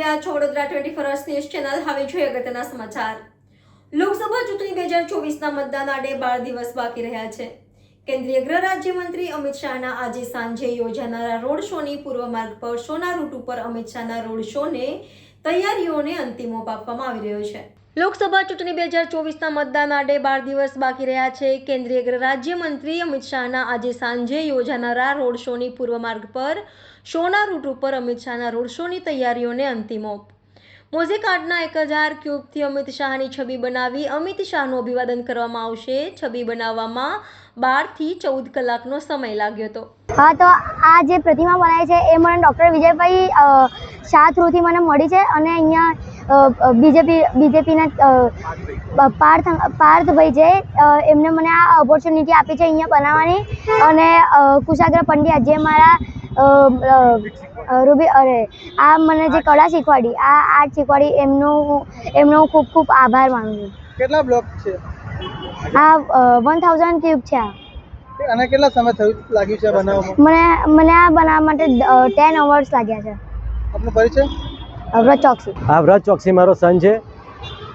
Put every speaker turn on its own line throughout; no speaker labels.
છો Vadodara twenty four news channel. હવે જોઈએ અગત્યના સમાચાર. લોકસભા ચૂંટણી બે હજાર ચોવીસના મતદાન આડે બાર દિવસ બાકી રહ્યા છે. કેન્દ્રીય ગૃહ રાજ્યમંત્રી અમિત શાહના આજે સાંજે યોજાનારા રોડ શોની પૂર્વ માર્ગ પર શોના રૂટ ઉપર અમિત શાહના રોડ શોને તૈયારીઓને અંતિમ ઓપ આપવામાં આવી રહ્યો છે. લોકસભા ચૂંટણી બે હજાર ચોવીસના મતદાન આડે બાર દિવસ બાકી રહ્યા છે. કેન્દ્રીય ગૃહ રાજ્યમંત્રી અમિત શાહના આજે સાંજે યોજાનારા રોડ શોની પૂર્વ માર્ગ પર શોના રૂટ ઉપર અમિત શાહના રોડ શોની તૈયારીઓને અંતિમ ઓપ. મોઝેકાર્ડના એક હજાર ક્યુબથી અમિત શાહની છબી બનાવી અમિત શાહનું અભિવાદન કરવામાં આવશે. છબી બનાવવામાં બારથી ચૌદ કલાકનો સમય લાગ્યો હતો.
હા, તો આ જે પ્રતિમા બનાવી છે, એ મને ડૉક્ટર વિજયભાઈ શાહ થ્રુથી મને મળી છે અને અહીંયા બીજેપી બીજેપીના પાર્થ પાર્થભાઈ છે એમને મને આ ઓપોર્ચ્યુનિટી આપી છે અહીંયા બનાવવાની. અને કુશાગ્ર પંડ્યા જે મારા રૂબી અરે આ મને જે કળા શીખવાડી આ આર્ટ શીખવાડી એમનો એમનો ખૂબ ખૂબ આભાર માનું છું.
કેટલા બ્લોક છે?
આ વન થાઉઝન્ડ ક્યુબ છે આ.
અને કેટલા સમય થયું લાગ્યું છે બનાવવામાં?
મને મને આ બનાવવા માટે ટેન અવર્સ લાગ્યા છે.
આપનો પરિચય?
વ્રત ચોકસી.
વ્રત ચોકસી મારો સન છે.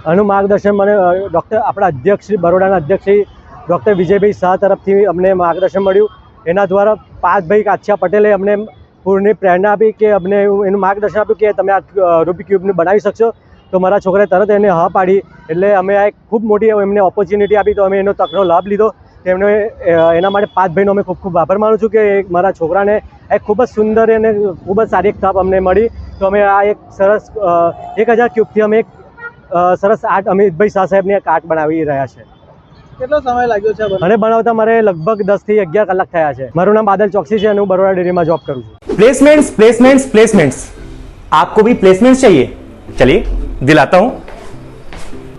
આનું માર્ગદર્શન મને ડૉક્ટર, આપણા અધ્યક્ષ બરોડાના અધ્યક્ષ શ્રી ડૉક્ટર વિજયભાઈ શાહ તરફથી અમને માર્ગદર્શન મળ્યું. એના દ્વારા પાર્થભાઈ કાછિયા પટેલે અમને પૂરની પ્રેરણા આપી કે અમને એનું માર્ગદર્શન આપ્યું કે તમે આ રૂબી ક્યુબને બનાવી શકશો. તો મારા છોકરાએ તરત એને હા પાડી. એટલે અમે આ એક ખૂબ મોટી એમને ઓપોર્ચ્યુનિટી આપી તો અમે એનો તકનો લાભ લીધો. તેમણે એના માટે પાર્થભાઈનો અમે ખૂબ ખૂબ આભાર માનું છું કે મારા છોકરાને એક ખૂબ જ સુંદર અને ખૂબ જ સારી એક તપ અમને મળી. તો અમે આ એક સરસ અ, એક હજાર ક્યુબથી અમે એક અ, સરસ આર્ટ અમિતભાઈ શાહ સાહેબની એક આર્ટ બનાવી રહ્યા છે
કેટલો સમય લાગ્યો છે બનાવવામાં?
અને બનાવતા મારે લગભગ દસથી અગિયાર કલાક થયા છે મારું નામ બાદલ ચોકસી છે અને હું બરોડા ડેરીમાં જોબ કરું છું
प्लेसमेंट्स प्लेसमेंट्स प्लेसमेंट्स आपको भी प्लेसमेंट्स चाहिए चलिए दिलाता हूं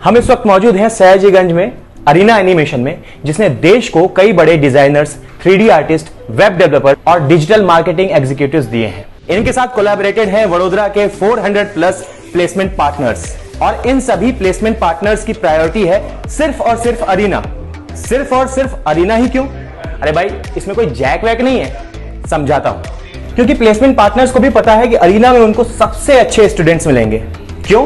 हम इस वक्त मौजूद हैं सयाजीगंज में अरीना एनिमेशन में जिसने देश को कई बड़े designers three artist web developer और डिजिटल मार्केटिंग एग्जीक्यूटिव्स दिए हैं इनके साथ कोलैबोरेटेड हैं वडोदरा के 400 प्लस प्लेसमेंट पार्टनर्स और इन सभी प्लेसमेंट पार्टनर्स की प्रायोरिटी है सिर्फ़ और सिर्फ़ अरीना। सिर्फ़ और सिर्फ़ अरीना ही क्यों? अरे भाई, इसमें कोई जैक वैक नहीं है। समझाता हूँ। क्योंकि प्लेसमेंट पार्टनर्स को भी पता है कि अरीना में उनको सबसे अच्छे स्टूडेंट्स मिलेंगे। क्यों?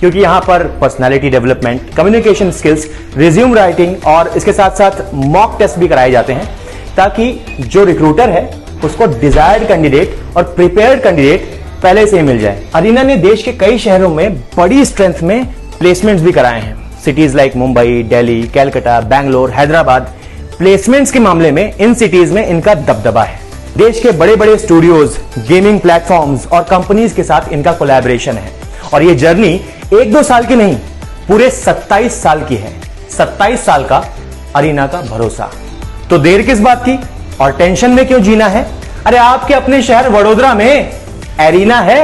क्योंकि यहाँ पर personality development communication skills resume writing और इसके साथ साथ मॉक टेस्ट भी कराए जाते हैं। ताकि जो रिक्रूटर है उसको डिजायर्ड कैंडिडेट और प्रिपेयर्ड कैंडिडेट पहले से ही मिल जाए। अरीना ने देश के कई शहरों में बड़ी स्ट्रेंथ में प्लेसमेंट्स भी कराए हैं। Cities like Mumbai Delhi Calcutta Bangalore Hyderabad placements के मामले में इन सिटीज़ में इनका दबदबा है। देश के बड़े बड़े स्टूडियोज गेमिंग प्लेटफॉर्म्स और कंपनीज़ के साथ इनका कोलैबोरेशन है। और ये जर्नी एक दो साल की नहीं, पूरे 27 साल की है। 27 साल का अरीना का भरोसा। तो देर किस बात की? और टेंशन में क्यों जीना है अरे आपके अपने शहर वडोदरा में एरिना है